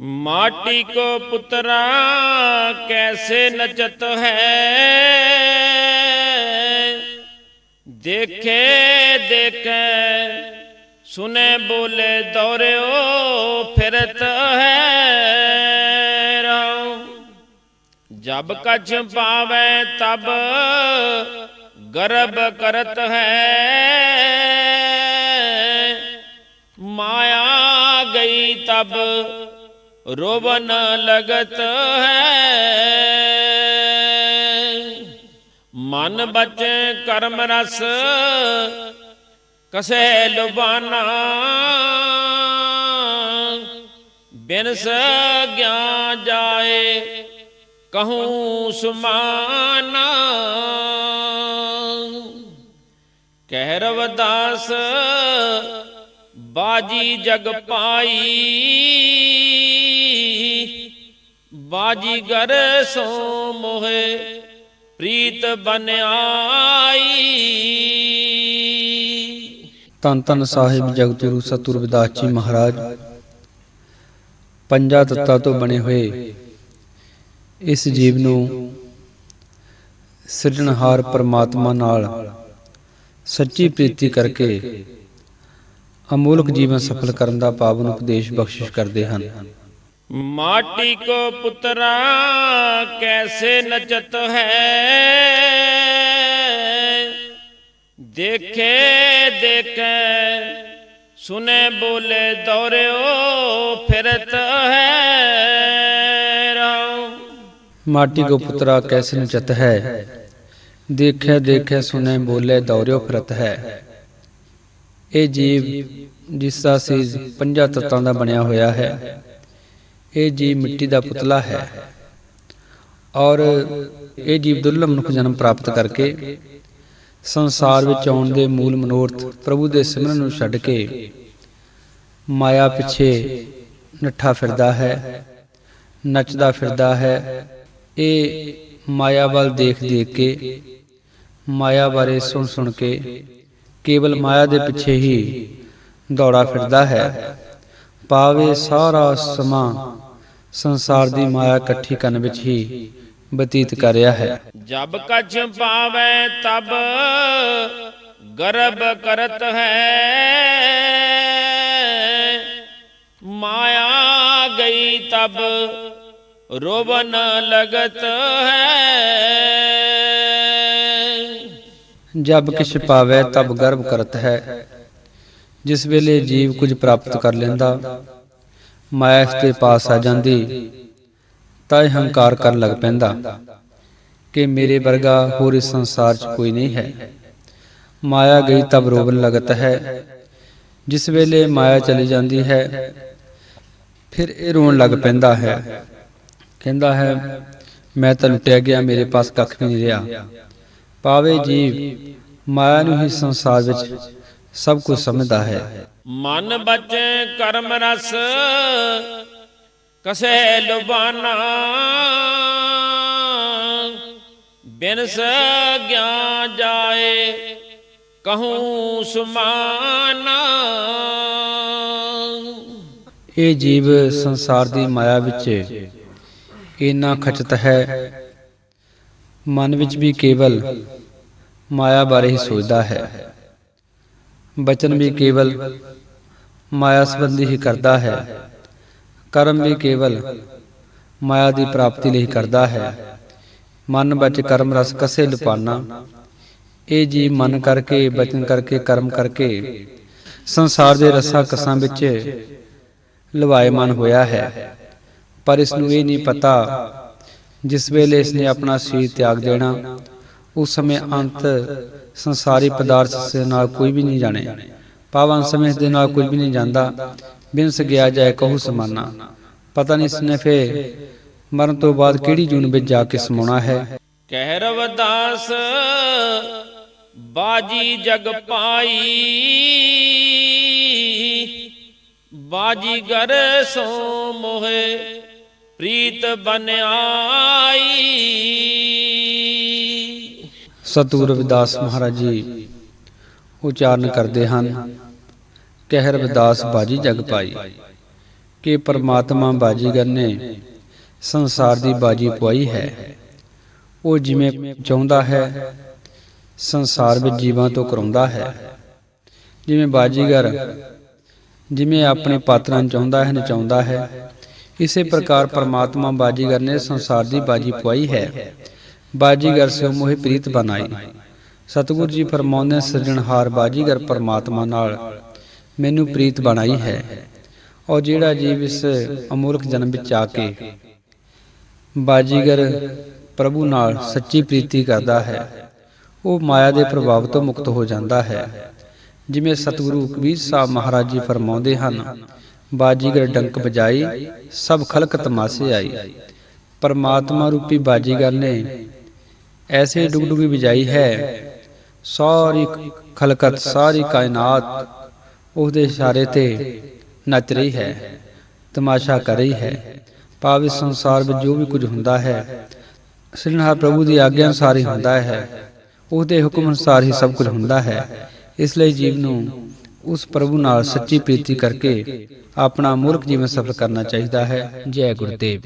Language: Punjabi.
ਮਾਟੀ ਕੋ ਪੁੱਤਰਾ ਕੈਸੇ ਨਚਤ ਹੈ? ਦੇਖੇ ਦੇਖੇ, ਸੁਨੇ ਬੋਲੇ ਦੌਰਿਓ ਫਿਰਤ ਹੈ ਰਾਉ। ਜਬ ਕਛ ਪਾਵੇ ਤਬ ਗਰਭ ਕਰਤ ਹੈ। ਮਾਇਆ ਗਈ ਤਬ रोवन लगत है मन बचे कर्म रस कसे लुबाना बिनस ज्ञान जाए कहूँ सुमाना कहरव दास बाजी जग पाई ਬਾਜੀ ਸੋ ਮੋਹਿ ਪ੍ਰੀਤ ਬਨ ਆਈ। ਧੰਨ ਸਾਹਿਬ ਜਗਤਗੁਰੂ ਸਤਿਗੁਰੂ ਵਿਦਾਸ ਜੀ ਮਹਾਰਾਜ, ਪੰਜਾਂ ਤੱਤਾਂ ਤੋਂ ਬਣੇ ਹੋਏ ਇਸ ਜੀਵ ਨੂੰ ਸਿਰਜਣਹਾਰ ਪਰਮਾਤਮਾ ਨਾਲ ਸੱਚੀ ਪ੍ਰੀਤੀ ਕਰਕੇ ਅਮੋਲਕ ਜੀਵਨ ਸਫਲ ਕਰਨ ਦਾ ਪਾਵਨ ਉਪਦੇਸ਼ ਬਖਸ਼ਿਸ਼ ਕਰਦੇ ਹਨ। ਮਾਟੀ ਕੋ ਪੁੱਤਰਾ ਕੈਸੇ ਨਚਤ ਹੈ? ਦੇਖੇ ਦੇਖੇ, ਸੁਨੇ ਬੋਲੇ ਦੌਰਿਓ ਫਿਰਤ ਹੈ ਰਾਉ। ਮਾਟੀ ਕੋ ਪੁੱਤਰਾ ਕੈਸੇ ਨਚਤ ਹੈ? ਦੇਖੇ ਦੇਖੇ, ਸੁਨੇ ਬੋਲੇ ਦੌਰਿਓ ਫਿਰਤ ਹੈ। ਇਹ ਜੀਵ ਜਿਸ ਦਾ ਸੀਸ ਪੰਜਾਂ ਤਤਾਂ ਦਾ ਬਣਿਆ ਹੋਇਆ ਹੈ। ਇਹ ਜੀਵ ਮਿੱਟੀ ਦਾ ਪੁਤਲਾ ਹੈ। ਔਰ ਇਹ ਜੀਵ ਦੁਰਲਭ ਮਨੁੱਖ ਜਨਮ ਪ੍ਰਾਪਤ ਕਰਕੇ ਸੰਸਾਰ ਵਿੱਚ ਆਉਣ ਦੇ ਮੂਲ ਮਨੋਰਥ ਪ੍ਰਭੂ ਦੇ ਸਿਮਰਨ ਨੂੰ ਛੱਡ ਕੇ ਮਾਇਆ ਪਿੱਛੇ ਨੱਠਾ ਫਿਰਦਾ ਹੈ, ਨੱਚਦਾ ਫਿਰਦਾ ਹੈ। ਇਹ ਮਾਇਆ ਵੱਲ ਦੇਖ ਦੇਖ ਕੇ, ਮਾਇਆ ਬਾਰੇ ਸੁਣ ਸੁਣ ਕੇ ਕੇਵਲ ਮਾਇਆ ਦੇ ਪਿੱਛੇ ਹੀ ਦੌੜਾ ਫਿਰਦਾ ਹੈ। ਪਾਵੇ ਸਾਰਾ ਸਮਾਂ ਸੰਸਾਰ ਦੀ ਮਾਇਆ ਇਕੱਠੀ ਕਰਨ ਵਿੱਚ ਹੀ ਬਤੀਤ ਕਰ ਰਿਹਾ ਹੈ। ਜਬ ਕਛ ਪਾਵੇ ਤਬ ਗਰਭ ਕਰਤ ਹੈ। ਮਾਇਆ ਗਈ ਤਬ ਰੋਵਨ ਲਗਤ ਹੈ। ਜਬ ਕਿਛ ਪਾਵੇ ਤਬ ਗਰਭ ਕਰਤ ਹੈ। ਜਿਸ ਵੇਲੇ ਜੀਵ ਕੁਝ ਪ੍ਰਾਪਤ ਕਰ ਲੈਂਦਾ ਮਾਇਆ ਇਸ ਦੇ ਪਾਸ ਆ ਜਾਂਦੀ, ਤਾਂ ਇਹ ਹੰਕਾਰ ਕਰਨ ਲੱਗ ਪੈਂਦਾ ਕਿ ਮੇਰੇ ਵਰਗਾ ਹੋਰ ਇਸ ਸੰਸਾਰ 'ਚ ਕੋਈ ਨਹੀਂ ਹੈ। ਮਾਇਆ ਗਈ ਤਬ ਰੋਵਨ ਲਗਤ ਹੈ। ਜਿਸ ਵੇਲੇ ਮਾਇਆ ਚਲੀ ਜਾਂਦੀ ਹੈ, ਫਿਰ ਇਹ ਰੋਣ ਲੱਗ ਪੈਂਦਾ ਹੈ। ਕਹਿੰਦਾ ਹੈ, ਮੈਂ ਤਾਂ ਲੁੱਟਿਆ ਗਿਆ, ਮੇਰੇ ਪਾਸ ਕੱਖ ਵੀ ਨਹੀਂ ਰਿਹਾ। ਪਾਵੇ ਜੀਵ, ਮਾਇਆ ਨੂੰ ਹੀ ਸੰਸਾਰ ਵਿੱਚ ਸਭ ਕੁਝ ਸਮਝਦਾ ਹੈ। ਮਨ ਬਚੇ ਕਰਮ ਰਸ ਕਸੇ ਲੁਬਾਨਾ। ਬਿਨ ਸਗਿਆ ਜਾਏ ਕਹੂੰ ਸੁਮਾਨਾ। ਇਹ ਜੀਵ ਸੰਸਾਰ ਦੀ ਮਾਇਆ ਵਿੱਚ ਇੰਨਾ ਖਚਤ ਹੈ। ਮਨ ਵਿੱਚ ਵੀ ਕੇਵਲ ਮਾਇਆ ਬਾਰੇ ਹੀ ਸੋਚਦਾ ਹੈ। ਬਚਨ ਵੀ ਕੇਵਲ ਮਾਇਆ ਸੰਬੰਧੀ ਹੀ ਕਰਦਾ ਹੈ। ਕਰਮ ਵੀ ਕੇਵਲ ਮਾਇਆ ਦੀ ਪ੍ਰਾਪਤੀ ਲਈ ਕਰਦਾ ਹੈ। ਮਨ ਬਚ ਕਰਮ ਰਸ ਕਸੇ ਲੁਪਾਨਾ ਇਹ ਜੀ ਮਨ ਕਰਕੇ, ਬਚਨ ਕਰਕੇ, ਕਰਮ ਕਰਕੇ ਸੰਸਾਰ ਦੇ ਰਸਾਂ ਕਸਾਂ ਵਿੱਚ ਲਵਾਇਮਾਨ ਹੋਇਆ ਹੈ। ਪਰ ਇਸ ਨੂੰ ਇਹ ਨਹੀਂ ਪਤਾ ਜਿਸ ਵੇਲੇ ਇਸ ਨੇ ਆਪਣਾ ਸਰੀਰ ਤਿਆਗ ਦੇਣਾ ਉਸ ਸਮੇਂ ਅੰਤ ਸੰਸਾਰੀ ਪਦਾਰਥ ਦੇ ਨਾਲ ਕੋਈ ਵੀ ਨਹੀਂ ਜਾਣੇ। ਪਾਵਨ ਸਮੇਂ ਦੇ ਨਾਲ ਕੁਝ ਵੀ ਨਹੀਂ ਜਾਂਦਾ। ਬਿਨ ਸਗਿਆ ਜਾਏ ਕਹੂ ਸਮਾਨਾ। ਪਤਾ ਨਹੀਂ ਇਸਨੇ ਫੇ ਮਰਨ ਤੋਂ ਬਾਅਦ ਕਿਹੜੀ ਜੂਨ ਵਿੱਚ ਜਾ ਕੇ ਸਮਾਉਣਾ ਹੈ। ਕਹਿ ਰਵਦਾਸ ਬਾਜੀ ਜਗ ਪਾਈ। ਬਾਜੀ ਸੋ ਮੋਹਿ ਪ੍ਰੀਤ ਬਨ ਆਈ। ਸਤਿਗੁਰੂ ਰਵਿਦਾਸ ਮਹਾਰਾਜ ਜੀ, ਉਚਾਰਨ ਕਰਦੇ ਹਨ। ਕਹਿ ਰਵਿਦਾਸ ਬਾਜੀ ਜਗ ਪਾਈ, ਕਿ ਪਰਮਾਤਮਾ ਬਾਜੀਗਰ ਨੇ ਸੰਸਾਰ ਦੀ ਬਾਜੀ ਪਵਾਈ ਹੈ। ਉਹ ਜਿਵੇਂ ਚਾਹੁੰਦਾ ਹੈ, ਸੰਸਾਰ ਵਿੱਚ ਜੀਵਾਂ ਤੋਂ ਕਰਾਉਂਦਾ ਹੈ। ਜਿਵੇਂ ਬਾਜੀਗਰ ਜਿਵੇਂ ਆਪਣੇ ਪਾਤਰਾਂ ਨੂੰ ਚਾਹੁੰਦਾ ਹੈ, ਨਚਾਉਂਦਾ ਹੈ, ਇਸੇ ਪ੍ਰਕਾਰ ਪਰਮਾਤਮਾ ਬਾਜੀਗਰ ਨੇ ਸੰਸਾਰ ਦੀ ਬਾਜੀ ਪਵਾਈ ਹੈ। ਬਾਜੀਗਰ ਸੇ ਮੋਹਿ ਪ੍ਰੀਤ ਬਨਾਈ ਸਤਿਗੁਰੂ ਜੀ ਫਰਮਾਉਂਦੇ ਸਿਰਜਣਹਾਰ ਬਾਜੀਗਰ ਪਰਮਾਤਮਾ ਨਾਲ। ਮੈਨੂੰ ਪ੍ਰੀਤ ਬਣਾਈ ਹੈ। ਔਰ ਜਿਹੜਾ ਜੀਵ ਇਸ ਅਮੋਲਕ ਜਨਮ ਵਿੱਚ ਆ ਕੇ ਬਾਜੀਗਰ ਪ੍ਰਭੂ ਨਾਲ ਸੱਚੀ ਪ੍ਰੀਤੀ ਕਰਦਾ ਹੈ। ਉਹ ਮਾਇਆ ਦੇ ਪ੍ਰਭਾਵ ਤੋਂ ਮੁਕਤ ਹੋ ਜਾਂਦਾ ਹੈ। ਜਿਵੇਂ ਸਤਿਗੁਰੂ ਕਬੀਰ ਸਾਹਿਬ ਮਹਾਰਾਜ ਜੀ ਫਰਮਾਉਂਦੇ ਹਨ ਬਾਜੀਗਰ ਡੰਕ ਵਜਾਈ, ਸਭ ਖਲਕ ਤਮਾਸੇ ਆਈ। ਪਰਮਾਤਮਾ ਰੂਪੀ ਬਾਜੀਗਰ ਨੇ ਐਸੇ ਡੁਗਡੁਗੀ ਵਜਾਈ ਹੈ ਸਾਰੀ ਖਲਕਤ ਸਾਰੀ ਕਾਇਨਾਤ ਉਹਦੇ ਇਸ਼ਾਰੇ ਤੇ ਨੱਚ ਰਹੀ ਹੈ ਤਮਾਸ਼ਾ ਕਰ ਰਹੀ ਹੈ ਇਸ ਸੰਸਾਰ ਵਿੱਚ ਜੋ ਵੀ ਕੁਝ ਹੁੰਦਾ ਹੈ ਸਿਰਜਣਹਾਰ ਪ੍ਰਭੂ ਦੀ ਆਗਿਆ ਅਨੁਸਾਰ ਹੀ ਹੁੰਦਾ ਹੈ ਉਹਦੇ ਹੁਕਮ ਅਨੁਸਾਰ ਹੀ ਸਭ ਕੁਝ ਹੁੰਦਾ ਹੈ ਇਸ ਲਈ ਜੀਵ ਨੂੰ ਉਸ ਪ੍ਰਭੂ ਨਾਲ ਸੱਚੀ ਪ੍ਰੀਤੀ ਕਰਕੇ ਆਪਣਾ ਮੂਲਕ ਜੀਵਨ ਸਫਲ ਕਰਨਾ ਚਾਹੀਦਾ ਹੈ ਜੈ ਗੁਰਦੇਵ